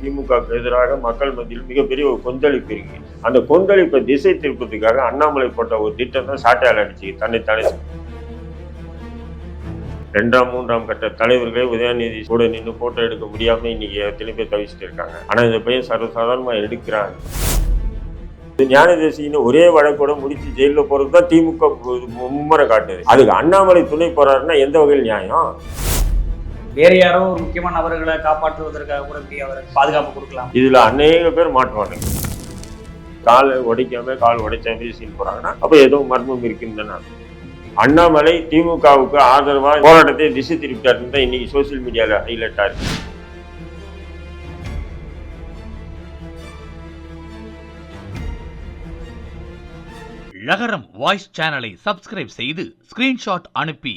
திமுகவுக்கு எதிராக மக்கள் மத்தியில் மிகப்பெரிய ஒரு கொந்தளிப்பு இருக்கு. அந்த கொந்தளிப்பை திசை திருப்பதுக்காக அண்ணாமலை போட்ட ஒரு திட்டம் தான் சாட்டையால் அடிச்சு தன்னைத்தானே ரெண்டாம் மூன்றாம் கட்ட தலைவர்களே உதயநிதி கூட நின்று போட்டோ எடுக்க முடியாம இன்னைக்கு எத்தனை பேர் தவிச்சிட்டு இருக்காங்க. ஆனா இந்த பையன் சர்வசாதாரணமா எடுக்கிறாங்க ஞானதேசின்னு ஒரே வழக்கோட முடிச்சு ஜெயிலில் போறது தான் திமுக மும்முறை காட்டுது. அதுக்கு அண்ணாமலை துணை போறாருன்னா எந்த வகையில் நியாயம்? வேற யாரோ ஒரு முக்கியமான நபர்களை காப்பாற்றுவதற்காக கூட இப்படி அவருக்கு பாதுகாப்பு கொடுக்கலாம். இதுல அநேக பேர் மாட்டுவானுங்க கால் உடைக்காம கால் உடைச்சாம சீன் போறாங்கன்னா அப்ப ஏதோ மர்மம் இருக்குன்னு. அண்ணாமலை திமுகவுக்கு ஆதரவா போராட்டத்தை திசை திருப்பிட்டாருன்னு தான் இன்னைக்கு சோசியல் மீடியால ஹைலைட்டா இருக்கு. லகரம் வாய்ஸ் சேனலை சப்ஸ்கிரைப் செய்து ஸ்கிரீன்ஷாட் அனுப்பி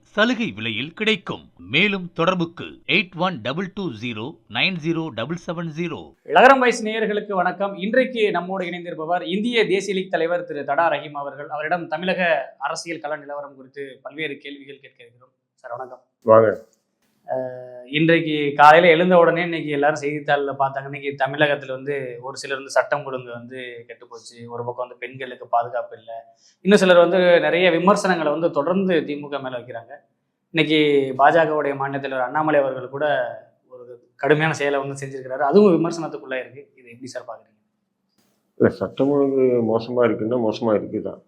சலுகை விலையில் கிடைக்கும். மேலும் தொடர்புக்கு eight one double two zero nine zero double seven zero. Lagaram wise நேயர்களுக்கு வணக்கம். இன்றைக்கு நம்மோடு இணைந்திருப்பவர் இந்திய தேசிய லீக் தலைவர் திரு தடா ரஹீம் அவர்கள். அவரிடம் தமிழக அரசியல் கள நிலவரம் குறித்து பல்வேறு கேள்விகள் கேட்க இருக்கிறோம். சார் வணக்கம். வாங்க. இன்றைக்கு காலையில எழுந்த உடனே இன்னைக்கு எல்லாரும் செய்தித்தாளில் பார்த்தாங்க. இன்னைக்கு தமிழகத்துல வந்து ஒரு சிலர் வந்து சட்டம் ஒழுங்கு வந்து கெட்டு போச்சு ஒரு பக்கம் வந்து பெண்களுக்கு பாதுகாப்பு இல்லை. இன்னும் சிலர் வந்து நிறைய விமர்சனங்களை வந்து தொடர்ந்து திமுக மேல வைக்கிறாங்க. இன்னைக்கு பாஜகவுடைய மாநில தலைவர் அண்ணாமலை அவர்கள் கூட ஒரு கடுமையான செயலை வந்து செஞ்சிருக்கிறாரு. அதுவும் விமர்சனத்துக்குள்ள இருக்கு. இது எப்படி சார் பாக்குறீங்க இல்ல சட்டம் ஒழுங்கு மோசமா இருக்குன்னா மோசமா இருக்குதான்.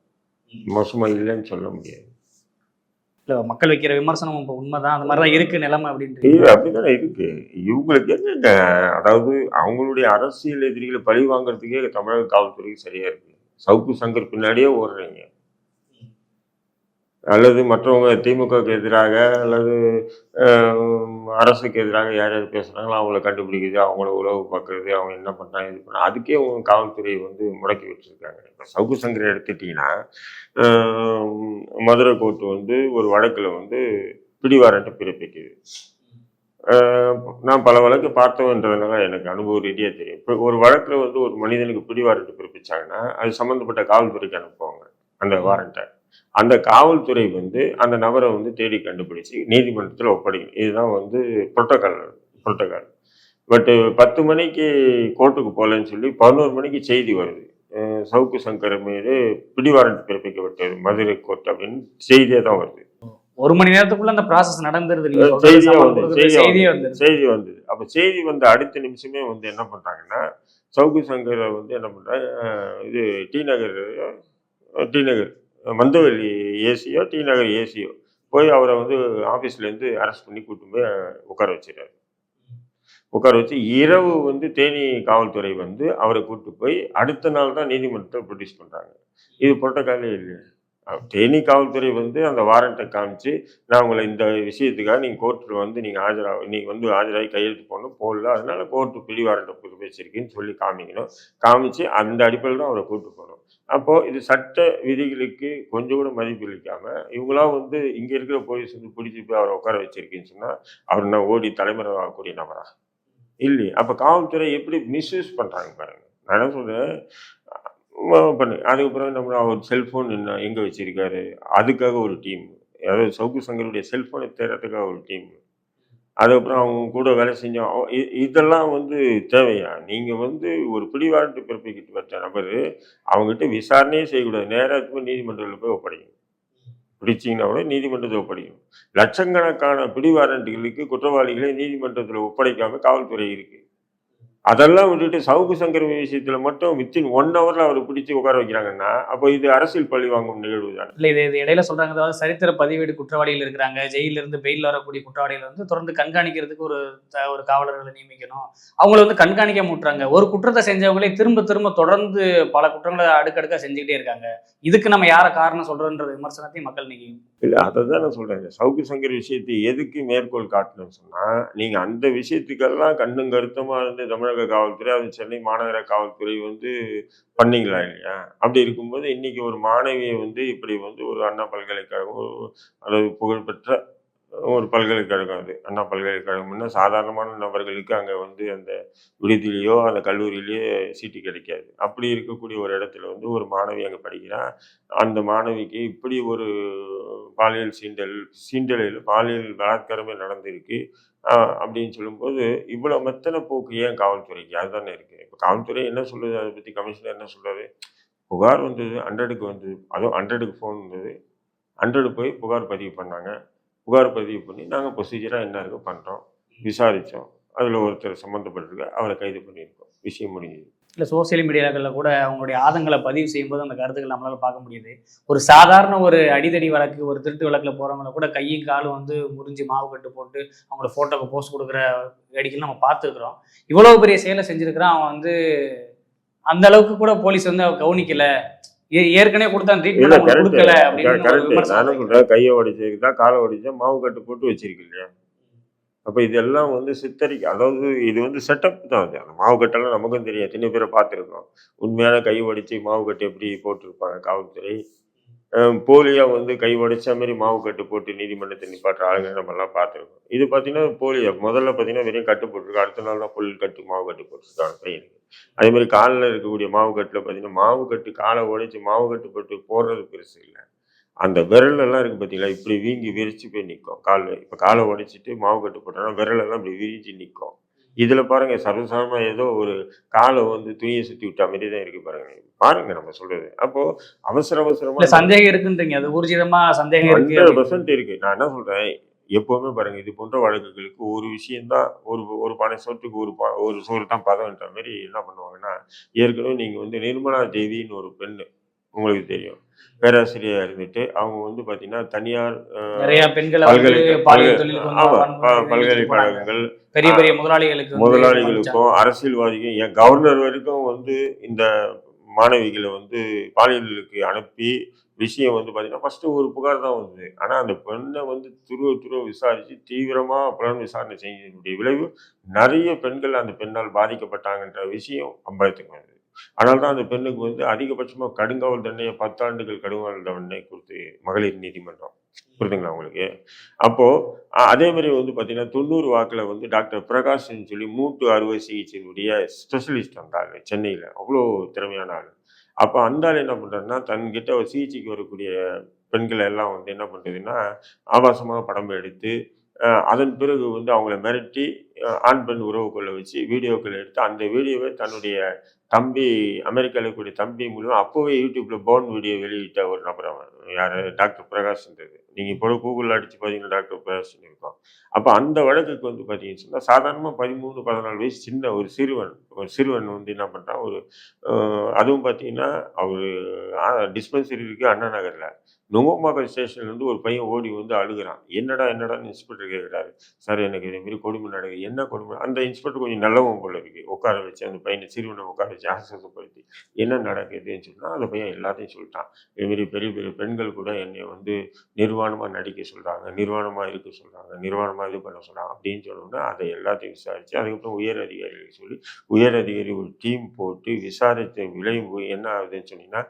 மோசமா இல்லைன்னு சொல்ல முடியாது. இல்லை மக்கள் வைக்கிற விமர்சனம் இப்போ உண்மைதான் அந்த மாதிரி தான் இருக்கு நிலைமை அப்படின்ட்டு. அப்படிதானே இருக்கு. இவங்களுக்கு என்னங்க? அதாவது அவங்களுடைய அரசியல் எதிரிகளை பழி வாங்குறதுக்கே தமிழக காவல்துறைக்கு சரியா இருக்கு. சவுக்கு சங்கர் பின்னாடியே ஓடுறீங்க. அல்லது மற்றவங்க திமுகவுக்கு எதிராக அல்லது ஆஹ், அரசுக்கு எதிராக யார் யார் பேசுகிறாங்களோ அவங்கள கண்டுபிடிக்கிறது அவங்கள உறவு பார்க்கறது அவங்க என்ன பண்ணுறாங்க இது பண்ண அதுக்கே அவங்க காவல்துறை வந்து முடக்கி வச்சிருக்காங்க. இப்போ சவுக்கு சங்கரை எடுத்துட்டிங்கன்னா மதுரை கோர்ட்டு வந்து ஒரு வழக்கில் வந்து பிடிவாரண்ட்டு பிறப்பிக்குது. நான் பல வழக்கு பார்த்தவன்றதுனால எனக்கு அனுபவ ரீதியாக தெரியும். இப்போ ஒரு வழக்கில் வந்து ஒரு மனிதனுக்கு பிடிவாரண்ட்டு பிறப்பிச்சாங்கன்னா அது சம்மந்தப்பட்ட காவல்துறைக்கு அனுப்புவாங்க அந்த வாரண்ட்டை. அந்த காவல்துறை வந்து அந்த நபரை வந்து தேடி கண்டுபிடிச்சு நீதிமன்றத்தில் ஒப்படைக்கும் இதுதான் வந்து புரோட்டோகால் புரோட்டோகால் பட்டு பத்து மணிக்கு கோர்ட்டுக்கு போகலன்னு சொல்லி பதினோரு மணிக்கு செய்தி வருது. சவுக்கு சங்கர் மீது பிடிவாரண்ட் பிறப்பிக்கப்பட்டது மதுரை கோர்ட் அப்படின்னு செய்தியே தான் வருது. ஒரு மணி நேரத்துக்குள்ள அந்த ப்ராசஸ் நடந்துருது. செய்தியா வந்து வந்துருது செய்தி வந்தது. அப்போ செய்தி வந்த அடுத்த நிமிஷமே வந்து என்ன பண்ணுறாங்கன்னா சவுக்கு சங்கரை வந்து என்ன பண்ணுறாங்க இது டி நகர் டி நகர். மந்தவெளி ஏசியோ டி நகர் ஏசியோ போய் அவரை வந்து ஆஃபீஸ்லேருந்து அரெஸ்ட் பண்ணி கூட்டு போய் உட்கார வச்சிடுறாரு. உட்கார வச்சு இரவு வந்து தேனி காவல்துறை வந்து அவரை கூட்டு போய் அடுத்த நாள் தான் நீதிமன்றத்தை ப்ரொடியூஸ் பண்ணுறாங்க இது புரோட்டோக்காலே இல்லையா. தேனி காவல்துறை வந்து அந்த வாரண்ட்டை காமிச்சு நான் உங்களை இந்த விஷயத்துக்காக நீங்கள் கோர்ட்டில் வந்து நீங்கள் ஆஜராக நீங்கள் வந்து ஆஜராகி கையெழுத்து போடணும் போடல. அதனால கோர்ட்டு பிடி வாரண்ட்டை புது சொல்லி காமிக்கணும். காமிச்சு அந்த அடிப்படையில் தான் அவரை கூட்டு போகணும். அப்போது இது சட்ட விதிகளுக்கு கொஞ்சம் கூட மதிப்பு அளிக்காமல் இவங்களாம் வந்து இங்கே இருக்கிற போலீஸ் வந்து பிடிச்சி போய் அவரை உட்கார வச்சிருக்கேன்னு சொன்னால் அவர் நான் ஓடி தலைமுறை ஆகக்கூடிய நபரா? இல்லையே. அப்போ காவல்துறை எப்படி மிஸ்யூஸ் பண்ணுறாங்க பாருங்க. நான் என்ன சொல்கிறேன் பண்ணு. அதுக்கப்புறம் நம்ம அவர் செல்ஃபோன் என்ன எங்கே வச்சிருக்காரு? அதுக்காக ஒரு டீம் அதாவது சவுக்கு சங்கருடைய செல்ஃபோனை தேடுறதுக்காக ஒரு டீம் அதுக்கப்புறம் அவங்க கூட வேலை செஞ்சோம் இதெல்லாம் வந்து தேவையா? நீங்கள் வந்து ஒரு பிடிவாரண்ட்டு பிறப்பிக்கிட்டு வச்ச நபர் அவங்ககிட்ட விசாரணையே செய்யக்கூடாது. நேராக போய் நீதிமன்றத்தில் போய் ஒப்படையும் பிடிச்சிங்கன்னா கூட நீதிமன்றத்தில் ஒப்படையும் லட்சக்கணக்கான பிடிவாரண்ட்டுகளுக்கு குற்றவாளிகளை நீதிமன்றத்தில் ஒப்படைக்காமல் காவல்துறை இருக்குது அதெல்லாம் விட்டுட்டு சவுக்கு சங்கர் விஷயத்துல மட்டும் வித்தின் ஒன் ஹவர்ல அவரை பிடிச்சி உட்கார வைக்கிறாங்கன்னா அப்போ இது அரசியல் பழி வாங்கும் நிகழ்வு தான். இல்ல இது இது இடையில சொல்றாங்க அதாவது சரித்திர பதிவேடு குற்றவாளிகள் இருக்கிறாங்க ஜெயில இருந்து பெயில் வரக்கூடிய குற்றவாளிகள் வந்து தொடர்ந்து கண்காணிக்கிறதுக்கு ஒரு ஒரு காவலர்களை நியமிக்கணும். அவங்கள வந்து கண்காணிக்க முட்டுறாங்க. ஒரு குற்றத்தை செஞ்சவங்களே திரும்ப திரும்ப தொடர்ந்து பல குற்றங்களை அடுக்கடுக்கா செஞ்சுக்கிட்டே இருக்காங்க. இதுக்கு நம்ம யார காரணம் சொல்றோன்ற விமர்சனத்தையும் மக்கள் இன்னைக்கு இல்லை அதை தான் நான் சொல்கிறேன் சவுக்கு சங்கர் விஷயத்தை எதுக்கு மேற்கோள் காட்டணும்னு சொன்னால் நீங்கள் அந்த விஷயத்துக்கெல்லாம் கண்ணும் கருத்தமாக இருந்து தமிழக தமிழக காவல்துறை அது சென்னை மாநகர காவல்துறை வந்து பண்ணீங்களா இல்லையா? அப்படி இருக்கும்போது இன்னைக்கு ஒரு மாணவியை வந்து இப்படி வந்து ஒரு அண்ணா பல்கலைக்கழகம் அல்லது அதாவது புகழ்பெற்ற ஒரு பல்கலைக்கழகம் அது. அண்ணா பல்கலைக்கழகம்னா சாதாரணமான நபர்களுக்கு அங்கே வந்து அந்த விடுதியிலேயோ அந்த கல்லூரியிலேயோ சீட்டு கிடைக்காது. அப்படி இருக்கக்கூடிய ஒரு இடத்துல வந்து ஒரு மாணவி அங்கே படிக்கிறான் அந்த மாணவிக்கு இப்படி ஒரு பாலியல் சீண்டல் சீண்டலில் பாலியல் பலாத்காரமே நடந்திருக்கு. அப்படின்னு சொல்லும்போது இவ்வளோ மெத்தனை போக்கு ஏன் காவல்துறைக்கு? அதுதானே இருக்குது இப்போ காவல்துறை என்ன சொல்லுது? அதை பற்றி கமிஷனர் என்ன சொல்கிறது புகார் வந்தது ஹண்ட்ரடுக்கு வந்தது. அதுவும் ஹண்ட்ரடுக்கு ஃபோன் வந்தது. ஹண்ட்ரடு போய் புகார் பதிவு பண்ணாங்க. புகார் பதிவு பண்ணி நாங்கள் ப்ரொசீஜராக என்ன இருக்கு பண்ணுறோம் விசாரித்தோம் அதில் ஒருத்தர் சம்மந்தப்பட்டிருக்கு அவரை கைது பண்ணியிருக்கோம். விஷயம் முடிஞ்சது. இல்லை சோசியல் மீடியாக்களில் கூட அவங்களுடைய ஆதங்களை பதிவு செய்யும்போது அந்த கருத்துக்கள் நம்மளால பார்க்க முடியுது. ஒரு சாதாரண ஒரு அடிதடி வழக்கு ஒரு திருட்டு வழக்கில் போகிறவங்கள கூட கையும் காலும் வந்து முறிஞ்சு மாவு கட்டு போட்டு அவங்களோட ஃபோட்டோக்கு போஸ்ட் கொடுக்குற வேடிக்கைகள் நம்ம பார்த்துருக்குறோம். இவ்வளோ பெரிய செயலை செஞ்சிருக்கிறான் அவன் வந்து அந்த அளவுக்கு கூட போலீஸ் வந்து அவ கவனிக்கல. ஏற்கனவே கொடுத்தா ட்ரீட்மெண்ட் கொடுக்கல அப்படின்னு கையை உடைச்சதுக்கு தான் காலை உடைச்சா மாவு கட்டு போட்டு வச்சிருக்கு இல்லையா? அப்போ இதெல்லாம் வந்து சித்தரிக்க அதாவது இது வந்து செட்டப் தான் அது. அந்த மாவு கட்டெல்லாம் நமக்கும் தெரியும் எத்தனை பேரை பார்த்துருக்கோம். உண்மையான கை உடைச்சி மாவு கட்டு எப்படி போட்டிருப்பாங்க காவல்துறை. அஹ் போலியா வந்து கை உடைச்ச மாதிரி மாவு கட்டு போட்டு நீதிமன்றத்தை நிப்பாட்டுற ஆளுங்க நம்மலாம் பார்த்துருக்கோம். இது பார்த்தீங்கன்னா போலியா முதல்ல பார்த்தீங்கன்னா வெறும் கட்டு போட்டிருக்கு. அடுத்த நாள் தான் ஃபுல் கட்டு மாவு கட்டு போட்டிருக்காங்க பையனுக்கு அதே மாதிரி காலில் இருக்கக்கூடிய மாவு கட்டில் பார்த்தீங்கன்னா மாவு கட்டு காலை உடைச்சி மாவு கட்டு போட்டு போடுறது பெருசு இல்லை. அந்த விரல் எல்லாம் இருக்கு பார்த்தீங்களா இப்படி வீங்கி விரிச்சு போய் நிற்கும் கால் இப்போ காலை உடைச்சிட்டு மாவு கட்டு போட்டோம்னா விரல் எல்லாம் இப்படி விரிஞ்சு நிற்கும் இதில் பாருங்க சர்வசாதாரணமா ஏதோ ஒரு காலை வந்து துணியை சுற்றி விட்ட மாதிரி தான் இருக்கு பாருங்க. பாருங்க நம்ம சொல்றது. அப்போ அவசர இல்ல அவசரமா சந்தேகம் இருக்குன்றீங்க. அது ஊர்ஜிதமா சந்தேகம் இருக்கு. பர்சன்ட் நான் என்ன சொல்றேன்? எப்பவுமே பாருங்க இது போன்ற வழக்குகளுக்கு ஒரு விஷயம்தான் ஒரு ஒரு பானை சோற்றுக்கு ஒரு பா ஒரு சோறு தான் பதம்ன்ற மாதிரி என்ன பண்ணுவாங்கன்னா ஏற்கனவே நீங்க வந்து நிர்மலா தேவின்னு ஒரு பெண்ணு உங்களுக்கு தெரியும் பேராசிரியரா இருந்துட்டு அவங்க வந்து பாத்தீங்கன்னா தனியார் நிறைய பெண்களை. பல்கலைக்கழகங்கள் பெரிய பெரிய முதலாளிகளுக்கு முதலாளிகளுக்கும் அரசியல்வாதிக்கும் ஏன் கவர்னர் வரைக்கும் வந்து இந்த மாணவிகளை வந்து பாலியலுக்கு அனுப்பி விஷயம் வந்து பார்த்தீங்கன்னா ஃபஸ்ட்டு ஒரு புகார் தான் வந்தது. ஆனால் அந்த பெண்ணை வந்து துருவ துருவ விசாரித்து தீவிரமாக புலன் விசாரணை செய்யக்கூடிய விளைவு நிறைய பெண்கள் அந்த பெண்ணால் பாதிக்கப்பட்டாங்கன்ற விஷயம் அம்பலத்துக்கு வந்தது. ஆனால் தான் அந்த பெண்ணுக்கு வந்து அதிகபட்சமாக கடுங்காவல் தண்டனையை பத்தாண்டுகள் கடுங்காவல் தண்டனை கொடுத்து மகளிர் நீதிமன்றம். புரியுதுங்களா உங்களுக்கு? அப்போ அதே மாதிரி வந்து பார்த்தீங்கன்னா தொண்ணூறு வாக்கில் வந்து டாக்டர் பிரகாஷ்னு சொல்லி மூட்டு அறுவை சிகிச்சையினுடைய ஸ்பெஷலிஸ்ட் அந்த ஆள் சென்னையில். அவ்வளோ திறமையான ஆள். அப்போ அந்த ஆள் என்ன பண்ணுறாருன்னா தன்கிட்ட ஒரு சிகிச்சைக்கு வரக்கூடிய பெண்களை எல்லாம் வந்து என்ன பண்ணுறதுன்னா ஆபாசமாக படம் எடுத்து அதன் பிறகு வந்து அவங்கள மிரட்டி ஆண் பெண் உறவு கொள்ள வச்சு வீடியோக்கள் எடுத்து அந்த வீடியோவை தன்னுடைய தம்பி அமெரிக்காவில் இருக்கக்கூடிய தம்பி மூலிமா அப்போவே யூடியூப்பில் போன் வீடியோ வெளியிட்ட ஒரு நபர் அவன். யார்? டாக்டர் பிரகாஷ்ன்றது. நீங்கள் இப்போ கூகுளில் அடித்து பார்த்தீங்கன்னா டாக்டர் பிரகாஷ்னு இருக்கும் அப்போ அந்த வழக்குக்கு வந்து பார்த்தீங்கன்னு சொன்னால் சாதாரணமாக பதிமூணு பதினாலு வயசு சின்ன ஒரு சிறுவன் ஒரு சிறுவன் வந்து என்ன பண்ணுறான் ஒரு அதுவும் பார்த்தீங்கன்னா அவர் டிஸ்பென்சரி இருக்குது அண்ணா நகரில். நுங்கம்பாக்கம் ஸ்டேஷன்லேருந்து ஒரு பையன் ஓடி வந்து அழுகுறான். என்னடா என்னடான்னு இன்ஸ்பெக்டர் கேட்குறாரு சார் எனக்கு இதேமாரி கொடுமை நடக்குது. என்ன கொடுமை? அந்த இன்ஸ்பெக்டர் கொஞ்சம் நல்லவன் போல இருக்குது உட்கார வச்சு அந்த பையனை சிறுவனை உட்கார வச்சு ஆசுவாசப்படுத்தி என்ன நடக்குதுன்னு சொன்னால் அந்த பையன் எல்லாத்தையும் சொல்லிட்டான். இதுமாரி பெரிய பெரிய பெண்கள் கூட என்னை வந்து நிர்வாணமாக நடிக்க சொல்கிறாங்க நிர்வாணமாக இருக்க சொல்கிறாங்க நிர்வாணமாக இது பண்ண சொல்கிறாங்க அப்படின்னு சொன்னோம்னா அதை எல்லாத்தையும் விசாரித்து அதுக்கப்புறம் உயர் அதிகாரிகளுக்கு சொல்லி உயர் அதிகாரி ஒரு டீம் போட்டு விசாரித்த விளைவு என்ன ஆகுதுன்னு சொன்னீங்கன்னா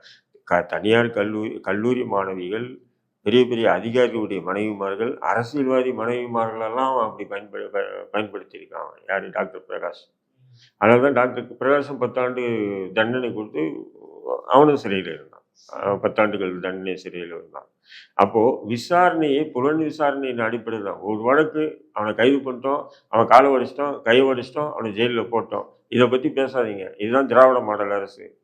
க தனியார் கல்லூரி கல்லூரி மாணவிகள் பெரிய பெரிய அதிகாரிகளுடைய மனைவிமார்கள் அரசியல்வாதி மனைவிமார்களெல்லாம் அப்படி பயன்படு ப- பயன்படுத்தியிருக்காங்க. யார்? டாக்டர் பிரகாஷ். அதனால தான் டாக்டர் பிரகாஷும் பத்தாண்டு தண்டனை கொடுத்து அவனும் சிறையில் இருந்தான். பத்தாண்டுகள் தண்டனை சிறையில் இருந்தான். அப்போது விசாரணையை புலன் விசாரணையின் அடிப்படையில் தான். ஒரு வழக்கு அவனை கைது பண்ணிட்டோம் அவன் காலை உடைச்சிட்டோம் கை உடைச்சிட்டோம் அவனை ஜெயிலில் போட்டோம். இதை பற்றி பேசாதீங்க. இதுதான் திராவிட மாடல் அரசு.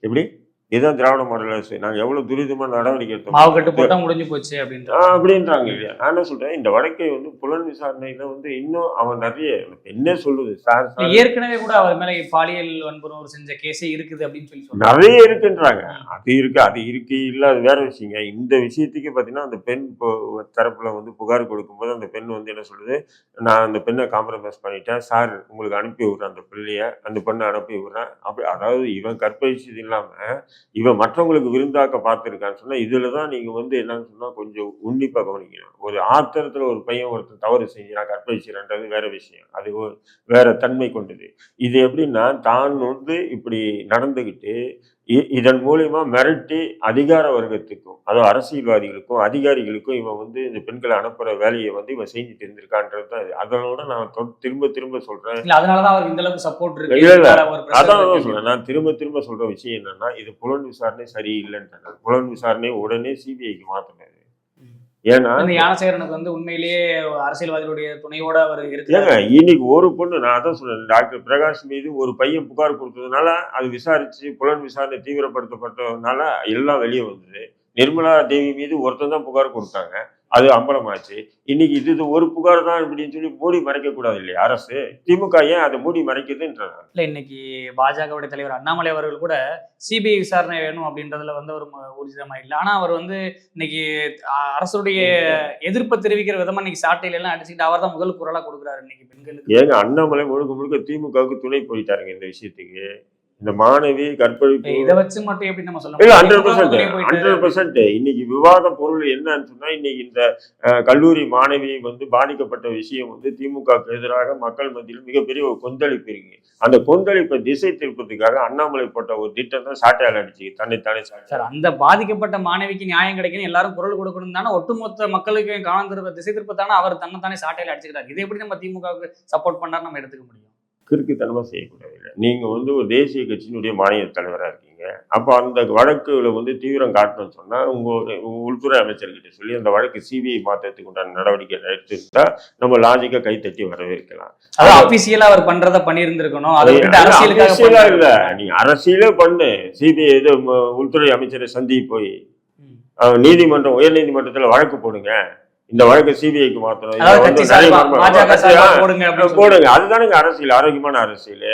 எப்படி? இதுதான் திராவிட மாடல் அரசு. நாங்கள் எவ்வளோ துரிதமாக நடவடிக்கை மாவு கட்டு எடுத்தோம் போட்டா முடிஞ்சு போச்சு அப்படின்ற அப்படின்றாங்க இல்லையா? நான் என்ன சொல்றேன் இந்த வழக்கை வந்து புலன் விசாரணையில வந்து இன்னும் அவன் நிறைய என்ன சொல்லுது சார் ஏற்கனவே கூட அவர் மேல பாலியல் வன்புணர்வு செஞ்ச கேஸே இருக்குது அப்படின்னு சொல்லி நிறைய இருக்குன்றாங்க. அது இருக்கு அது இருக்கு இல்ல அது வேற விஷயங்க. இந்த விஷயத்துக்கு பாத்தீங்கன்னா அந்த பெண் தரப்புல வந்து புகார் கொடுக்கும்போது அந்த பெண் வந்து என்ன சொல்லுது நான் அந்த பெண்ணை காம்ப்ரமைஸ் பண்ணிட்டேன். சார் உங்களுக்கு அனுப்பி விடுறேன் அந்த பிள்ளைய அந்த பெண்ணை அனுப்பி விடுறேன். அப்படி அதாவது இவன் கற்பழிச்சது இல்லாம இவன் மற்றவங்களுக்கு விருந்தாக்க பார்த்துருக்கான்னு சொன்னா இதுல தான் நீங்க வந்து என்னன்னு சொன்னா கொஞ்சம் உன்னிப்பா கவனிக்கணும். ஒரு ஆத்திரத்துல ஒரு பையன் ஒருத்தர் தவறு செஞ்சான் கற்பழிச்சிடன்றது வேற விஷயம். அது வேற தன்மை கொண்டது. இது எப்படின்னா தான் வந்து இப்படி நடந்துக்கிட்டு இதன் மூலியமா மிரட்டி அதிகார வர்க்கத்துக்கும் அதாவது அரசியல்வாதிகளுக்கும் அதிகாரிகளுக்கும் இவன் வந்து இந்த பெண்களை அனுப்புற வேலையை வந்து இவன் செஞ்சுட்டு இருந்திருக்கான்றது தான். அதனோட நான் திரும்ப திரும்ப சொல்றேன். அதனாலதான் அவருக்கு இந்த அளவுக்கு சப்போர்ட் இருக்கு. அதான். சொல்றேன். நான் திரும்ப திரும்ப சொல்ற விஷயம் என்னன்னா இது புலன் விசாரணை சரியில்லைன்னு புலன் விசாரணை உடனே சிபிஐக்கு மாத்தினது ம். ஏன்னா இந்த ஞானசேகரனுக்கு வந்து உண்மையிலேயே அரசியல்வாதிகளுடைய துணையோட அவர் ஏங்க இன்னைக்கு ஒரு பொண்ணு நான் அதான் சொன்னேன் டாக்டர் பிரகாஷ் மீது ஒரு பையன் புகார் கொடுத்ததுனால அது விசாரிச்சு புலன் விசாரணை தீவிரப்படுத்தப்பட்டதுனால எல்லாம் வெளியே வந்தது. நிர்மலா தேவி மீது ஒருத்தன் தான் புகார் கொடுத்தாங்க. அது அம்பலமாச்சு. இன்னைக்கு இது இது ஒரு புகார் தான் இப்படின்னு சொல்லி மூடி மறைக்க கூடாது இல்லையா அரசு? திமுக ஏன் அதை மூடி மறைக்குதுன்றாங்க? இல்ல இன்னைக்கு பாஜகவுடைய தலைவர் அண்ணாமலை அவர்கள் கூட சிபிஐ விசாரணை வேணும் அப்படின்றதுல வந்து ஒரு ம- ஊர்ஜிதமா இல்லை. ஆனா அவர் வந்து இன்னைக்கு அரசுடைய எதிர்ப்பை தெரிவிக்கிற விதமா இன்னைக்கு சாட்டையில எல்லாம் அடிச்சுக்கிட்டு அவர் தான் முதல் குரலா கொடுக்குறாரு இன்னைக்கு பெண்களுக்கு. ஏங்க அண்ணாமலை முழுக்க முழுக்க திமுகவுக்கு துணை போயிட்டாருங்க இந்த விஷயத்துக்கு. இந்த மாணவி கற்பழிப்பு இதை வச்சு மட்டும் எப்படி நம்ம சொல்ல? ஹண்ட்ரட் பர்சன்ட் ஹண்ட்ரட் பர்சன்ட் இன்னைக்கு விவாத பொருள் என்னன்னு சொன்னா இன்னைக்கு இந்த கல்லூரி மாணவி வந்து பாதிக்கப்பட்ட விஷயம் வந்து திமுகவுக்கு எதிராக மக்கள் மத்தியில் மிகப்பெரிய ஒரு கொந்தளிப்பு இருக்கு. அந்த கொந்தளிப்பை திசை திருப்பதுக்காக அண்ணாமலை போட்ட ஒரு திட்டம் தான் சாட்டையால் அடிச்சு தன்னைத்தானே சாட்டை சார் அந்த பாதிக்கப்பட்ட மாணவிக்கு நியாயம் கிடைக்கணும் எல்லாரும் குரல் கொடுக்கணும் தானே ஒட்டுமொத்த மக்களுக்கு காலம் திருப்ப திசை திருப்பத்தானே அவர் தன்னைத்தானே சாட்டையில அடிச்சுக்கிறார். இதை எப்படி நம்ம திமுகவுக்கு சப்போர்ட் பண்ணா நம்ம எடுத்துக்க முடியும்? கிறுக்குத்தனமா செய்யக்கூடாது இல்லை நீங்க வந்து ஒரு தேசிய கட்சியினுடைய மாநில தலைவரா இருக்கீங்க. அப்போ அந்த வழக்குல வந்து தீவிரம் காட்டணும்னு சொன்னா உங்க உங்க உள்துறை அமைச்சர்கிட்ட சொல்லி அந்த வழக்கு சிபிஐ மாற்றத்துக்கு உண்டான நடவடிக்கை எடுத்துட்டா நம்ம லாஜிக்கா கைத்தட்டி வரவேற்கலாம். அதாவது அபிஷியலா அவர் பண்றத பண்ணியிருந்திருக்கணும். அதை விட்டு அது அரசியலுக்காக அரசியலா பண்றாரு. இல்ல. நீ அரசியலே பண்ணு. சிபிஐ இது உள்துறை அமைச்சரை சந்தி போய் நீதிமன்றம் உயர் நீதிமன்றத்துல வழக்கு போடுங்க. இந்த வழக்கு சிபிஐக்கு ஆ, போடுங்க அதுதானுங்க அரசியல் ஆரோக்கியமான அரசியல்.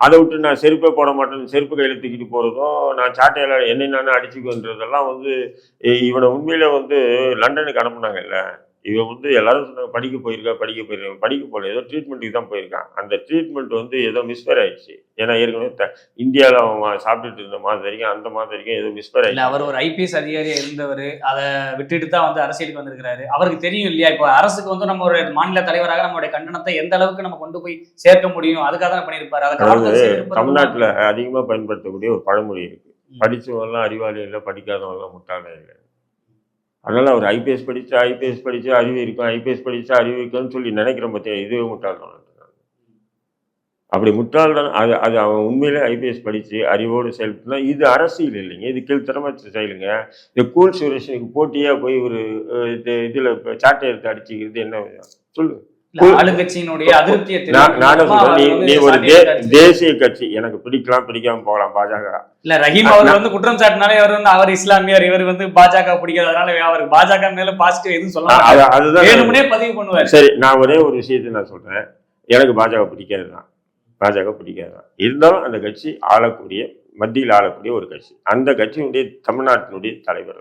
அதை விட்டு நான் செருப்பே போட மாட்டேன் செருப்பு கையில தூக்கிட்டு போறதும் நான் சாட்டையில என்னை நானே அடிச்சுக்குன்றதெல்லாம் வந்து இவனை உண்மையில வந்து லண்டனுக்கு அனுப்புனாங்கல்ல. இவன் வந்து எல்லாரும் சொன்னாங்க படிக்க போயிருக்கா படிக்க போயிருக்கா. படிக்க போல ஏதோ ட்ரீட்மெண்ட்டுக்கு தான் போயிருக்கான். அந்த ட்ரீட்மெண்ட் வந்து ஏதோ மிஸ்பேர் ஆயிடுச்சு. ஏன்னா ஏற்கனவே த- இந்தியாவில் அவன் சாப்பிட்டுட்டு இருந்த மாதிரிக்கும் அந்த மாதிரிக்கும் ஏதோ மிஸ்பேர் இல்ல ஆயிடுச்சு. அவர் ஒரு ஐபிஎஸ் அதிகாரியா இருந்தவர். அதை விட்டுட்டு தான் வந்து அரசியலுக்கு வந்திருக்கிறாரு. அவருக்கு தெரியும் இல்லையா? இப்போ அரசுக்கு வந்து நம்ம ஒரு மாநில தலைவராக நம்மளுடைய கண்டனத்தை எந்த அளவுக்கு நம்ம கொண்டு போய் சேர்க்க முடியும்? அதுக்காக தான் பண்ணியிருப்பாரு. அதை அதாவது தமிழ்நாட்டில் அதிகமாக பயன்படுத்தக்கூடிய ஒரு பழமொழி இருக்கு. ம். படிச்சவன்லாம் அறிவாளி இல்லை படிக்காதவன்லாம் முட்டாளே இல்லை. அதனால் அவர் ஐபிஎஸ் படித்தா ஐபிஎஸ் படித்தா அறிவு இருக்கும். ஐபிஎஸ் படித்தா அறிவு இருக்கும்னு சொல்லி நினைக்கிறோம் பார்த்தியா இதுவே முட்டாள்தான் அப்படி முட்டாள்தான் அது அது அவன் உண்மையிலே ஐபிஎஸ் படித்து அறிவோடு செயல்படுத்தினா இது அரசியல் இல்லைங்க. இது கீழ்த்தரமாக செயலுங்க. இந்த கூல் சுரேஷனுக்கு போட்டியாக போய் ஒரு இது இதில் சாட்டை எடுத்து அடிச்சுக்கிறது என்ன சொல்லுங்கள் சொல்றேன்? நீ அவர் ஒரு தேசிய கட்சி. எனக்கு பிடிக்கலாம் பிடிக்காம போகலாம் பாஜக. இல்ல ரஹீம் அவர் வந்து குற்றம் சாட்டினாலே அவர் வந்து அவர் இஸ்லாமியர் இவர் வந்து பாஜக பிடிக்காதனால அவருக்கு பாஜக மேல பாசிட்டிவ் எதுவும் சொல்ல அ- மாட்டாரு. அது- அதுதான் பதிவு பண்ணுவாரு. சரி நான் ஒரே ஒரு விஷயத்தை நான் சொல்றேன். எனக்கு பாஜக பிடிக்காது தான் பாஜக பிடிக்காது தான் இருந்தாலும் அந்த கட்சி ஆளக்கூடிய மத்தியில் ஆளக்கூடிய ஒரு கட்சி. அந்த கட்சியினுடைய தமிழ்நாட்டினுடைய தலைவர்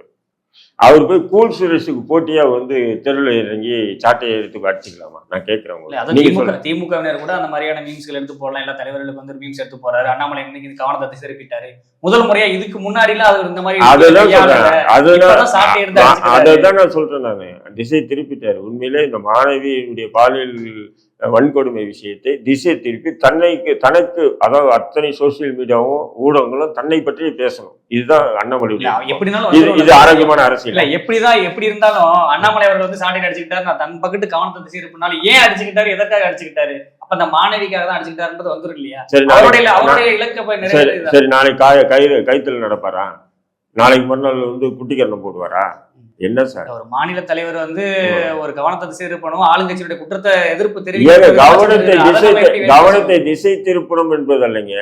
அவர் போய் கூல் சுரேஷுக்கு போட்டியா வந்து தெருவில் இறங்கி சாட்டையை எடுத்து அடிச்சுக்கலாமா நான் கேட்கிறேன் திமுக திமுகவினர் கூட அந்த மாதிரியான மீம்ஸ்கள் எடுத்து போடலாம். எல்லா தலைவர்களுக்கு வந்து மீம்ஸ் எடுத்து போறாரு. அண்ணாமலை இன்னைக்கு கவனத்தை திருப்பிட்டாரு முதல் முறையா இதுக்கு முன்னாடி எல்லாம் அவர் இந்த மாதிரி நான் சொல்றேன் நானு. திசை திருப்பிட்டாரு. உண்மையிலே இந்த மாணவியினுடைய பாலியல் வன்கொடுமை விஷயத்தை திசை திருப்பி தன்னைக்கு தனக்கு அதாவது அத்தனை சோசியல் மீடியாவும் ஊடகங்களும் தன்னை பற்றி பேசணும். இதுதான் அவன் எப்படினாலும் இது ஆரோக்கியமான அரசியல். எப்படிதான் எப்படி இருந்தாலும் அண்ணாமலை அவர்கள் வந்து சாட்டை அடிச்சுக்கிட்டாரு நான் தன் பக்கத்து கவனத்தை திசை திருப்பினாலும் ஏன் அடிச்சுக்கிட்டாரு எதற்காக அடிச்சுக்கிட்டாரு? அப்ப அந்த மாணவிக்காக தான் அடிச்சுக்கிட்டாருன்றது வந்துரும் இல்லையா? சரி அவருடைய அவருடைய இலக்க போய் சரி நாளைக்கு கயிறு கைத்துல நடப்பாரா? நாளைக்கு மறுநாள் வந்து குட்டிக்கரணம் போடுவாரா? என்ன சார்? ஒரு மாநில தலைவர் வந்து ஒரு கவனத்தை திசை திருப்பணும் ஆளுங்கட்சியுடைய குற்றத்தை எதிர்ப்பு ஏங்க தெரிவிக்கிறது கவனத்தை திசை கவனத்தை திசை திருப்பணும் என்பதல்லைங்க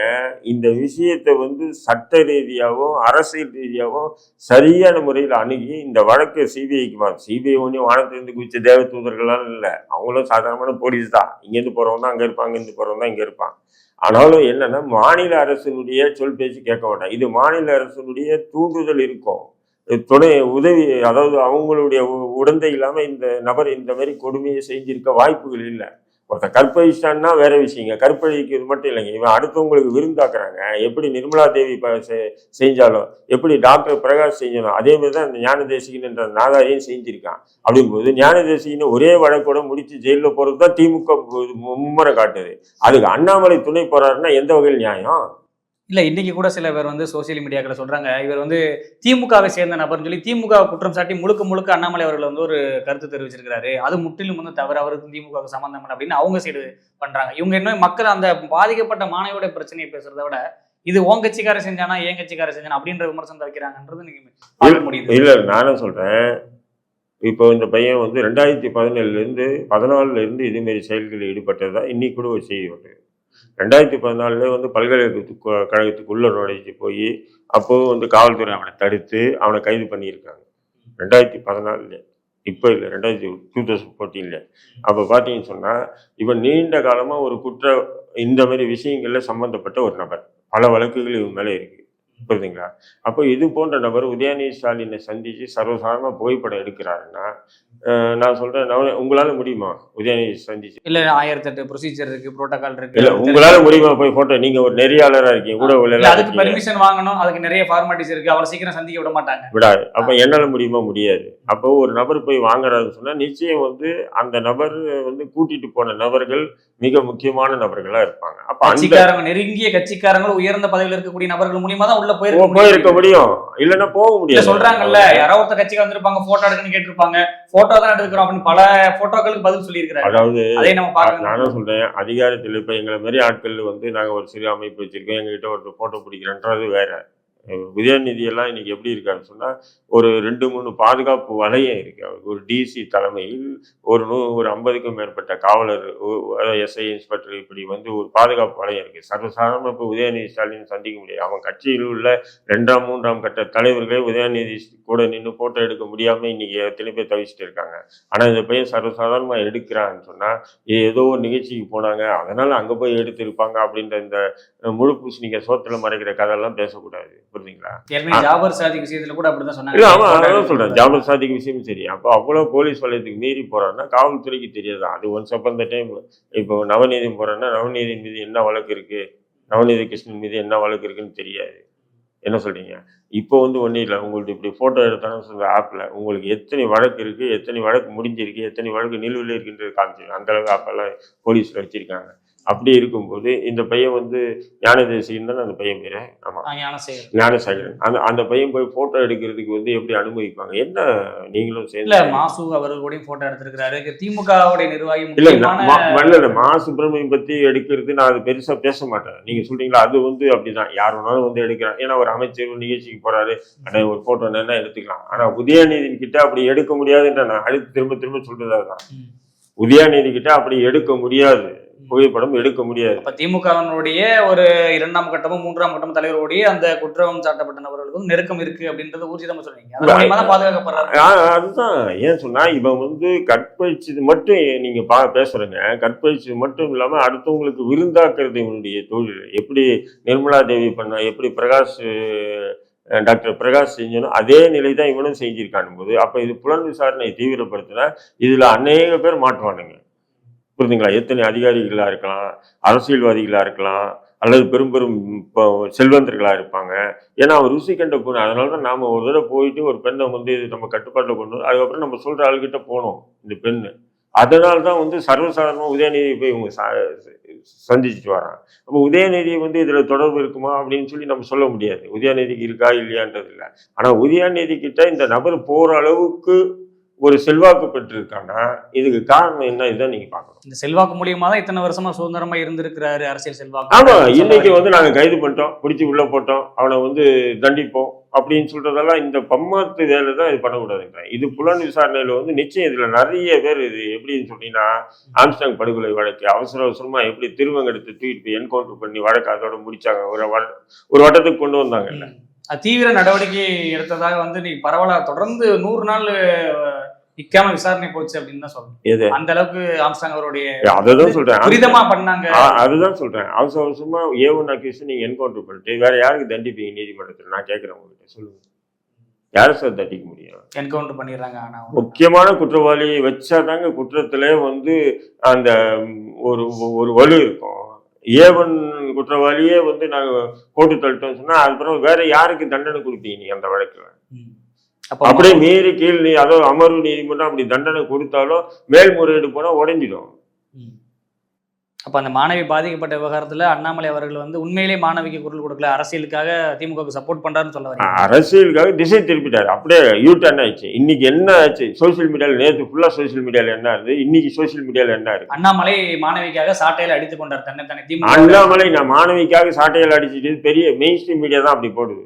இந்த விஷயத்தை வந்து சட்ட ரீதியாகவும் அரசியல் ரீதியாகவும் சரியான முறையில் அணுகி இந்த வழக்கை சிபிஐக்கு சிபிஐ ஒன்றும் வானத்திலிருந்து குதிச்ச தேவ தூதர்கள்லாம் இல்லை. அவங்களும் சாதாரணமான போலீஸ் தான். இங்கேருந்து போறவங்க தான் அங்கே இருப்பாங்க இங்கேருந்து போறவங்க தான் இங்கே இருப்பான் ஆனாலும் என்னன்னா மாநில அரசினுடைய சொல் பேச்சு கேட்க மாட்டாங்க இது மாநில அரசினுடைய தூண்டுதல் இருக்கும். துணை உதவி அதாவது அவங்களுடைய உ- உடந்தை இல்லாமல் இந்த நபர் இந்த மாதிரி கொடுமையை செஞ்சிருக்க வாய்ப்புகள் இல்லை. ஒருத்தன் கற்பழிச்சிட்டான்னா வேற விஷயங்க. கற்பழிக்கிறது மட்டும் இல்லைங்க. இவன் அடுத்தவங்களுக்கு விருந்தாக்குறாங்க. எப்படி நிர்மலா தேவி செ- செஞ்சாலும் எப்படி டாக்டர் பிரகாஷ் செஞ்சாலும் அதே மாதிரி தான் இந்த ஞான தேசிகன்ன்ற நாதாரியும் செஞ்சிருக்கான். அப்படிங்கும்போது ஞான தேசிகன்னு ஒரே வழக்கோட முடிச்சு ஜெயிலில் போகிறது தான் திமுக மும்முறை காட்டுது. அதுக்கு அண்ணாமலை துணை போறாருன்னா எந்த வகையில் நியாயம்? இல்ல இன்னைக்கு கூட சில பேர் வந்து சோசியல் மீடியாக்களை சொல்றாங்க. இவர் வந்து திமுகவை சேர்ந்த நபர்னு சொல்லி திமுக குற்றம் சாட்டி முழுக்க முழுக்க அண்ணாமலை அவர்கள் வந்து ஒரு கருத்து தெரிவிச்சிருக்கிறாரு. அது முற்றிலும் வந்து தவறு. அவருக்கு திமுக சம்மந்தம் இல்லை அப்படின்னு அவங்க சைடு பண்றாங்க. இவங்க என்ன மக்கள் அந்த பாதிக்கப்பட்ட மாணவியோட பிரச்சனையை பேசுறத விட இது உன் கட்சிக்காரன் செஞ்சானா ஏன் கட்சிக்காரன் செஞ்சானா அப்படின்ற விமர்சனம் வைக்கிறாங்கன்றது நீங்க முடியுது. இல்லை நானும் சொல்றேன். இப்போ இந்த பையன் வந்து ரெண்டாயிரத்தி பதினேழுல இருந்து பதினாலுல இருந்து இதேமாரி செயல்களில் ஈடுபட்டதா இன்னைக்கு கூட ஒரு செய்தி ரெண்டாயிரத்தி பதினாலுல வந்து பல்கலைக்கழகத்துக்கு கழகத்துக்குள்ள நுழைஞ்சு போய் அப்போவும் வந்து காவல்துறை அவனை தடுத்து அவனை கைது பண்ணியிருக்காங்க. ரெண்டாயிரத்தி பதினாலுல இப்போ இல்லை ரெண்டாயிரத்தி டூ தௌசண்ட் ஃபோர்டீனில் அப்போ பார்த்தீங்கன்னு சொன்னால் இவன் நீண்ட காலமாக ஒரு குற்ற இந்த மாதிரி விஷயங்களில் சம்மந்தப்பட்ட ஒரு நபர். பல வழக்குகள் இவன் மேலே இருக்குது புரியுதுங்களா? அப்போ இது போன்ற நபர் உதயநிதி ஸ்டாலினை சந்தித்து சர்வசாதாரணமாக புகைப்படம் எடுக்கிறாருன்னா நான் சொல்கிறேன் நான் உங்களால் முடியுமா உதயநிதி சந்திச்சு? இல்ல ஆயிரத்தி எட்டு ப்ரொசீஜர் இருக்கு. புரோட்டோகால் இல்லை இருக்கு உங்களால் முடியுமா போய் ஃபோட்டோ நீங்கள் ஒரு நெறியாளராக இருக்கீங்க கூட இல்ல அதுக்கு பெர்மிஷன் வாங்கணும் அதுக்கு நிறைய ஃபார்மாலிட்டிஸ் இருக்கு அவரை சீக்கிரம் சந்திக்க விட மாட்டாங்க. விடாது. அப்போ என்னால் முடியுமா? முடியாது. அப்போ ஒரு நபர் போய் வாங்குறாருன்னு சொன்னால் நிச்சயம் வந்து அந்த நபர் வந்து கூட்டிட்டு போன நபர்கள் மிக முக்கியமான நபர்களாக இருப்பாங்க. அப்போ கட்சிக்காரங்க நெருங்கிய கட்சிக்காரங்க உயர்ந்த பதவியில் இருக்கக்கூடிய நபர்கள் மூலியமா தான் உள்ள போயிருக்க போயிருக்க முடியும். இல்லைன்னா போக முடியாது. சொல்றாங்கல்ல யாரோ ஒருத்த கட்சிக்கு வந்திருப்பாங்க போட்டோ எடுக்கணும்னு கேட்டிருப்பாங்க. போட்டோ தான் எடுக்கிறோம் அப்படின்னு பல போட்டோக்களுக்கு பதில் சொல்லியிருக்கிறாரு. அதாவது அதே நம்ம பார்க்கணும். நானும் சொல்றேன் அதிகாரத்தில் இப்ப எங்களை மாதிரி ஆட்கள் வந்து நாங்க ஒரு சிறு அமைப்பு வச்சிருக்கோம். எங்ககிட்ட ஒரு போட்டோ பிடிக்கிறோன்றது வேற. உதயநிதியெல்லாம் இன்னைக்கு எப்படி இருக்காருன்னு சொன்னால் ஒரு ரெண்டு மூணு பாதுகாப்பு வலையம் இருக்கு. அவருக்கு ஒரு டிசி தலைமையில் ஒரு நூ ஒரு ஐம்பதுக்கும் மேற்பட்ட காவலர் எஸ்ஐ இன்ஸ்பெக்டர் இப்படி வந்து ஒரு பாதுகாப்பு வலையம் இருக்கு. சர்வசாதாரணமாக இப்போ உதயநிதி ஸ்டாலின் சந்திக்க முடியாது. அவன் கட்சியில் உள்ள ரெண்டாம் மூன்றாம் கட்ட தலைவர்களே உதயநிதி கூட நின்று போட்டோ எடுக்க முடியாமல் இன்னைக்கு எத்தனை பேர் தவிச்சிட்டு இருக்காங்க. ஆனால் இந்த பையன் சர்வசாதாரணமாக எடுக்கிறான்னு சொன்னால் ஏதோ ஒரு நிகழ்ச்சிக்கு போனாங்க. அதனால் அங்கே போய் எடுத்திருப்பாங்க அப்படின்ற இந்த முழு முழு பூசணிக்க சோத்தில் மறைக்கிற கதையெல்லாம் பேசக்கூடாது. புரியுதுங்களா ஏற்கனவே ஜாபர் சாதிக் விஷயத்துல கூட அப்படிதான் இல்ல அவன் சொன்னாங்க அதான் சொல்றேன் ஜாபர் சாதிக்கு விஷயம் சரி. அப்போ அவ்வளவு போலீஸ் வலயத்துக்கு மீறி போறான்னா காவல்துறைக்கு தெரியாது. அது ஒன்ஸ் அப்ப அந்த டைம் இப்போ நவநீதி போறேன்னா நவநீதி மீது என்ன வழக்கு இருக்கு? நவநீதி கிருஷ்ணன் மீது என்ன வழக்கு இருக்குன்னு தெரியாது. என்ன சொல்றீங்க? இப்போ வந்து ஒன்றும் இல்லை உங்களுக்கு இப்படி ஃபோட்டோ எடுத்தாலும் சொல்ற ஆப்பில் உங்களுக்கு எத்தனை வழக்கு இருக்குது எத்தனை வழக்கு முடிஞ்சிருக்கு எத்தனை வழக்கு நிலுவையில் இருக்குன்றது காமிச்சிருக்கு அந்த அளவுக்கு ஆப்பெல்லாம் போலீஸில் வச்சுருக்காங்க. அப்படி இருக்கும்போது இந்த பையன் வந்து ஞானதேசின்னு தானே அந்த பையன் பேர். ஞானசேகர் ஞானசேகரன். அந்த அந்த பையன் போய் ஃபோட்டோ எடுக்கிறதுக்கு வந்து எப்படி அனுமதிப்பாங்க என்ன நீங்களும் இல்ல சேர்ந்து மாசு அவர்கள் கூட போட்டோ எடுத்திருக்கிறாரு. திமுகவுடைய நிர்வாகி இல்ல இல்ல மா சுப்பிரமணியம் பத்தி எடுக்கிறது நான் அது பெருசா பேச மாட்டேன். நீங்க சொல்றீங்களா? அது வந்து அப்படிதான். யார் வேணாலும் வந்து எடுக்கிறான் ஏன்னா ஒரு அமைச்சர் நிகழ்ச்சிக்கு போறாரு. அண்ணே ஒரு போட்டோ என்ன எடுத்துக்கலாம். ஆனா உதயநிதி கிட்ட அப்படி எடுக்க முடியாதுன்ற நான் அடுத்து திரும்ப திரும்ப சொல்றது ம். உதயநிதி கிட்ட அப்படி எடுக்க முடியாது. புகைப்படம் எடுக்க முடியாது. அப்ப திமுகவினுடைய ஒரு இரண்டாம் கட்டமும் மூன்றாம் கட்டமும் தலைவருடைய அந்த குற்றம் சாட்டப்பட்ட நபர்களுக்கு வந்து நெருக்கம் இருக்கு அப்படின்றத ஊர்ஜிதமா சொல்றீங்க. ஆ, அதுதான். ஏன் சொன்னா இவன் வந்து கற்பழிச்சது மட்டும் நீங்க பா பேசுறேங்க. கற்பழிச்சது மட்டும் இல்லாம அடுத்தவங்களுக்கு விருந்தாக்குறது இவனுடைய தொழில். எப்படி நிர்மலா தேவி பண்ணா எப்படி பிரகாஷ் டாக்டர் பிரகாஷ் செஞ்சனோ அதே நிலை தான் இவனும் செஞ்சிருக்கான் போது அப்ப இது புலன் விசாரணை தீவிரப்படுத்தினா இதுல அநேக பேர் மாட்டுவானுங்க. புரியுதுங்களா எத்தனை அதிகாரிகளாக இருக்கலாம் அரசியல்வாதிகளாக இருக்கலாம் அல்லது பெரும் பெரும் இப்போ செல்வந்தர்களாக இருப்பாங்க. ஏன்னா அவர் ருசி கண்ட பொண்ணு. அதனால தான் நாம் ஒரு தடவை போயிட்டு ஒரு பெண்ணை வந்து இது நம்ம கட்டுப்பாட்டில் கொண்டு வரும் அதுக்கப்புறம் நம்ம சொல்கிற ஆளுகிட்ட போனோம் இந்த பெண் அதனால தான் வந்து சர்வசாதாரணமாக உதயநிதி போய் இவங்க சந்திச்சுட்டு வரான் அப்போ உதயநிதி வந்து இதில் தொடர்பு இருக்குமா அப்படின்னு சொல்லி நம்ம சொல்ல முடியாது. உதயநிதிக்கு இருக்கா இல்லையான்றது இல்லை ஆனால் உதயநிதி கிட்ட இந்த நபர் போகிற அளவுக்கு ஒரு செல்வாக்கு பெற்றிருக்கான்னா இதுக்கு காரணம் என்ன இதுதான் நீங்க பார்க்கணும். இந்த செல்வாக்கு மூலியமா தான் இத்தனை வருஷமா சுதந்திரமா இருந்திருக்கிறாரு அரசியல் செல்வாக்கு. ஆமா இன்னைக்கு. வந்து நாங்க கைது பண்ணிட்டோம் பிடிச்சி உள்ள போட்டோம் அவனை வந்து தண்டிப்போம் அப்படின்னு சொல்றதெல்லாம் இந்த பம்மாத்து வேலை தான் இது பண்ணக்கூடாதுங்க இது புலன் விசாரணையில வந்து நிச்சயம் இதுல நிறைய பேர் இது எப்படின்னு சொன்னீங்கன்னா ஆம்ஸ்டாங் படுகொலை வழக்கு அவசர அவசரமா எப்படி திருவங்கெடுத்து தூக்கிட்டு போய் என்கவுண்டர் பண்ணி வழக்கு அதோட முடிச்சாங்க ஒரு ஒரு வட்டத்துக்கு கொண்டு வந்தாங்கல்ல. தீவிர நடவடிக்கை எடுத்ததாக வந்து நீ பரவலா தொடர்ந்து நூறு நாள் நிக்காம விசாரணை போச்சு அப்படின்னு தான் எது? அந்த அளவுக்கு ஆம்ஸ்டாங் அவருடைய அததான் சொல்றேன். துரிதமா பண்ணாங்க. அதுதான் சொல்றேன். அவசர அவசரமா ஏ ஒன் அக்யூஸ் நீங்க என்கவுண்டர் பண்ணிட்டு வேற யாருக்கு தண்டிப்பீங்க நீதிமன்றத்தில்? நான் கேட்கறேன் உங்ககிட்ட சொல்லுங்க. யார் சார் தட்டிக்க முடியும்? என்கவுண்டர் பண்ணிடுறாங்க ஆனா முக்கியமான குற்றவாளியை வச்சாதாங்க குற்றத்திலே வந்து அந்த ஒரு ஒரு வலு இருக்கும். ஏவன் குற்றவாளியே வந்து நாங்கள் போட்டு தள்ளிட்டோம்னு சொன்னா அதுக்கப்புறம் வேற யாருக்கு தண்டனை கொடுப்பீங்க அந்த வழக்குல? அப்படியே மீறி கீழ் நீ அதோ அமர்வு நீதிமன்றம் அப்படி தண்டனை கொடுத்தாலும் மேல்முறையீடு போனா உடைஞ்சிடும். அப்ப அந்த மாணவி பாதிக்கப்பட்ட விவகாரத்துல அண்ணாமலை அவர்கள் வந்து உண்மையிலேயே மாணவிக்கு குரல் கொடுக்கல. அரசியலுக்காக திமுகவுக்கு சப்போர்ட் பண்றாருன்னு சொல்ல அரசியலுக்காக திசை திருப்பிட்டாரு. அப்படியே யூ டர்ன் ஆயிடுச்சு. இன்னைக்கு என்ன ஆச்சு? சோசியல் மீடியால நேற்று ஃபுல்லா சோசியல் மீடியால என்ன இருக்கு இன்னைக்கு சோசியல் மீடியால என்ன இருக்கு? அண்ணாமலை மாணவிக்காக சாட்டையில அடித்துக் கொண்டார் தன்னை தன்னை திமுக அண்ணாமலை நான் மாணவிக்காக சாட்டைகள் அடிச்சிட்டு பெரிய மெயின் ஸ்ட்ரீம் மீடியா தான் அப்படி போடுது.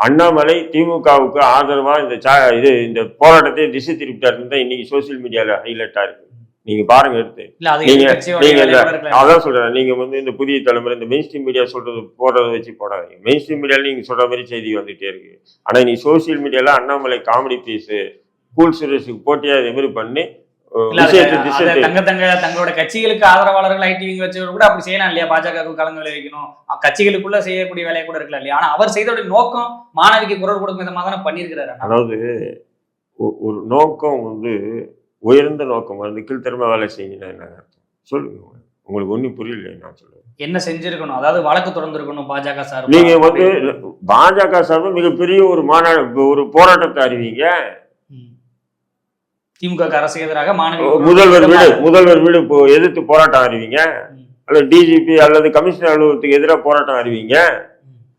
அண்ணாமலை திமுகவுக்கு ஆதரவா இந்த சா இது இந்த போராட்டத்தை திசை திருப்பிட்டாருன்னு தான் இன்னைக்கு சோசியல் மீடியால ஹைலைட்டா இருக்கு. நீங்க பாருங்க எடுத்து. நீங்க-. அதான் சொல்றேன். நீங்க வந்து இந்த புதிய தலைமுறை இந்த மெயின் ஸ்ட்ரீம் மீடியா சொல்றது போடுறத வச்சு போடாதீங்க. மெயின் ஸ்ட்ரீம் மீடியால நீங்க சொல்ற மாதிரி செய்தி வந்துட்டே இருக்கு. ஆனா நீ சோசியல் மீடியால அண்ணாமலை காமெடி பீஸ் கூல் சுரேஷுக்கு போட்டியா இதே மாதிரி பண்ணி தங்க தங்க தங்களோட கட்சிகளுக்கு ஆதரவாளர்கள் ஐடிவிங்க வச்சவர் கூட அப்படி செய்யலாம் இல்லையா? பாஜகவுக்கு கலந்து விளைவிக்கணும். கட்சிகளுக்குள்ள செய்யக்கூடிய வேலையை கூட இருக்கலாம் இல்லையா? ஆனா அவர் செய்தோட நோக்கம் மாணவிக்கு குரல் கொடுக்கும் விதமாக தானே பண்ணியிருக்கிறாரு. அதாவது ஒரு நோக்கம் வந்து உயர்ந்த நோக்கம். வந்து கீழ்த்தரமா வேலை என்ன அர்த்தம்? சொல்லுங்க. உங்களுக்கு ஒன்றும் புரியல நான் சொல்லுவேன் என்ன செஞ்சிருக்கணும்? அதாவது வழக்கு தொடர்ந்திருக்கணும் பாஜக சார் நீங்க வந்து பாஜக சார்பில் மிகப்பெரிய ஒரு மாநாடு ஒரு போராட்டத்தை அறிவிங்க. திமுக க்கு அரசுக்கு எதிராக மாணவி முதல்வர் வீடு முதல்வர் வீடு இப்போ எதிர்த்து போராட்டம் அறிவிங்க. அல்லது டிஜிபி அல்லது கமிஷனர் அலுவலகத்துக்கு எதிராக போராட்டம் அறிவிங்க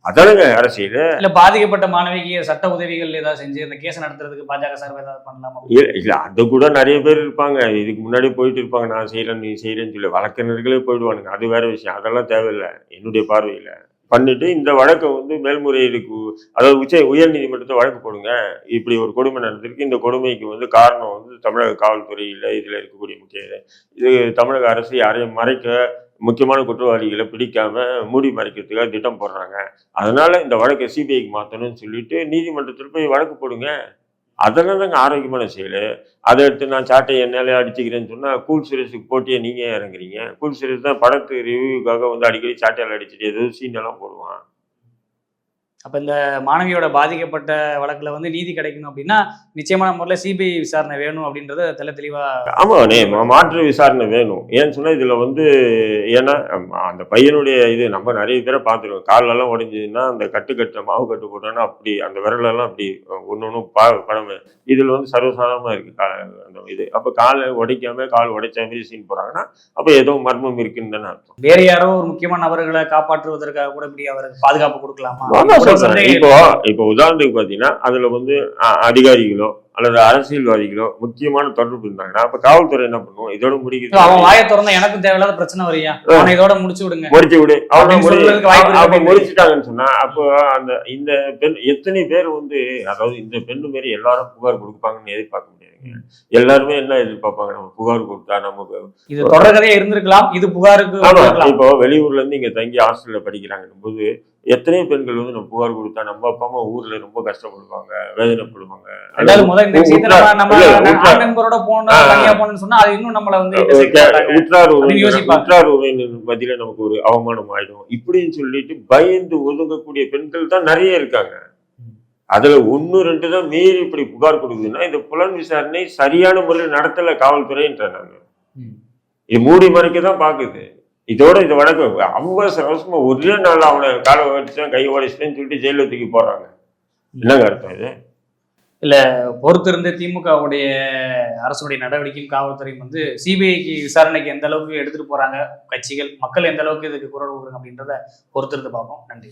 அதானுங்க அரசியல். இல்ல பாதிக்கப்பட்ட மாணவிக்கு சட்ட உதவிகள் ஏதாவது செஞ்சு இந்த கேஸ் நடத்துறதுக்கு பாஜக சார்பு ஏதாவது பண்ணலாமா? இல்ல இல்ல அது கூட நிறைய பேர் இருப்பாங்க. இதுக்கு முன்னாடி போயிட்டு இருப்பாங்க. நான் செய்யறேன் நீ செய்யறேன்னு சொல்லி வழக்கறிஞர்களே போயிடுவானுங்க. அது வேற விஷயம். அதெல்லாம் தேவையில்லை என்னுடைய பார்வையில. பண்ணிட்டு இந்த வழக்கை வந்து மேல்முறையீடுக்கு அதாவது உச்ச உயர் நீதிமன்றத்தை வழக்கு போடுங்க. இப்படி ஒரு கொடுமை நடந்திருக்கு. இந்த கொடுமைக்கு வந்து காரணம் வந்து தமிழக காவல்துறையில் இதில் இருக்கக்கூடிய முக்கிய இது தமிழக அரசு யாரையும் மறைக்க முக்கியமான குற்றவாளிகளை பிடிக்காம மூடி மறைக்கிறதுக்காக திட்டம் போடுறாங்க. அதனால இந்த வழக்கை சிபிஐக்கு மாற்றணும்னு சொல்லிட்டு நீதிமன்றத்தில் போய் வழக்கு போடுங்க. அதெல்லாம் தாங்க ஆரோக்கியமான செயல். அதை எடுத்து நான் சாட்டை என்னாலே அடிச்சுக்கிறேன்னு சொன்னால் கூல் சீரியஸுக்கு போட்டியே நீங்கள் இறங்குறீங்க. கூல் சீரியஸ் தான் படத்து ரிவ்யூக்காக வந்து அடிக்கடி சாட்டையால் அடிச்சுட்டு ஏதோ சீன் எல்லாம் போடுவான். அப்ப இந்த மாணவியோட பாதிக்கப்பட்ட வழக்குல வந்து நீதி கிடைக்கணும் அப்படின்னா நிச்சயமான முறையில் சிபிஐ விசாரணை வேணும் அப்படின்றத தெள்ள தெளிவா ஆமா நே மா- மாற்று விசாரணை வேணும். ஏன்னு சொன்னா இதுல வந்து ஏன்னா அந்த பையனுடைய இது நம்ம நிறைய பேரை பார்த்துருக்கோம். காலெல்லாம் உடைஞ்சதுன்னா அந்த கட்டு கட்ட மாவு கட்டு போட்டோன்னா அப்படி அந்த விரலெல்லாம் அப்படி ஒன்று ஒன்றும் பா படம் இதுல வந்து சர்வசாதாரணமா இருக்கு கா அந்த இது. அப்ப காலை உடைக்காம கால் உடைச்ச மாதிரி சீன் போறாங்கன்னா அப்ப ஏதோ மர்மம் இருக்குன்னு தானே அர்த்தம். வேற யாரோ ஒரு முக்கியமான நபர்களை காப்பாற்றுவதற்காக கூட இப்படி அவருக்கு பாதுகாப்பு கொடுக்கலாமா? இப்போ இப்போ உதாரணத்துக்கு பாத்தீங்கன்னா அதுல வந்து அதிகாரிகளோ அல்லது அரசியல்வாதிகளோ முக்கியமான தொடர்பு இருந்தாங்கன்னா அப்ப காவல்துறை என்ன பண்ணும்? இதோட அவன் முடிக்குது வாயை திறந்தா எனக்கும் தேவையில்லாத பிரச்சனை வரையா? அவனை இதோட முடிச்சு விடுங்க. முடிச்சு விடு. இருக்கு. அப்ப முடிச்சிட்டாங்கன்னு சொன்னா அப்போ அந்த இந்த பெண் எத்தனை பேர் வந்து அதாவது இந்த பெண்ணு மாரி எல்லாரும் புகார் கொடுப்பாங்கன்னு எதிர்பார்க்க எல்லாருமே என்ன எதிர்பார்ப்பாங்க நம்ம புகார் கொடுத்தா நமக்கு இது தொடர்கதையா இருந்திருக்கலாம். இது புகாருக்கு ஆமா. இப்போ வெளியூர்ல இருந்து இங்க தங்கி ஹாஸ்டல்ல படிக்கிறாங்கன்னும் போது எத்தனையோ பெண்கள் வந்து நம்ம புகார் கொடுத்தா நம்ம அப்பா அம்மா ஊர்ல ரொம்ப கஷ்டப்படுவாங்க வேதனைப்படுவாங்க. மத்தியில நமக்கு ஒரு அவமானம் ஆயிடும். இப்படின்னு சொல்லிட்டு பயந்து ஒதுங்கக்கூடிய பெண்கள் தான் நிறைய இருக்காங்க. அதுல ஒண்ணு ரெண்டு தான் மீறி இப்படி புகார் கொடுக்குதுன்னா இந்த புலன் விசாரணை சரியான முறையில் நடத்தல காவல்துறைன்ற நாங்க ம். இது மூடி மறைக்க தான் பாக்குது. இதோட இந்த வழக்கு அவசர அவசரமா ஒரே நாள் அவனை காலை உடைச்சேன் கை உடைச்சிட்டேன்னு சொல்லிட்டு ஜெயில தூக்கி போடுறாங்க. என்னங்க அர்த்தம் இது? பொறுத்திருந்து திமுகவுடைய அரசுடைய நடவடிக்கையும் காவல்துறையும் வந்து சிபிஐக்கு விசாரணைக்கு எந்த அளவுக்கு எடுத்துட்டு போறாங்க கட்சிகள் மக்கள் எந்த அளவுக்கு இதுக்கு குரல் கொடுக்குறாங்க அப்படின்றத பொறுத்திருந்து பார்ப்போம். நன்றி.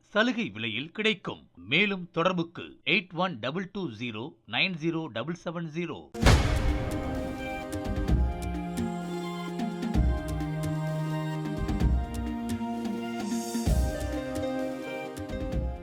சலுகை விலையில் கிடைக்கும். மேலும் தொடர்புக்கு eight one double two zero nine zero double seven zero.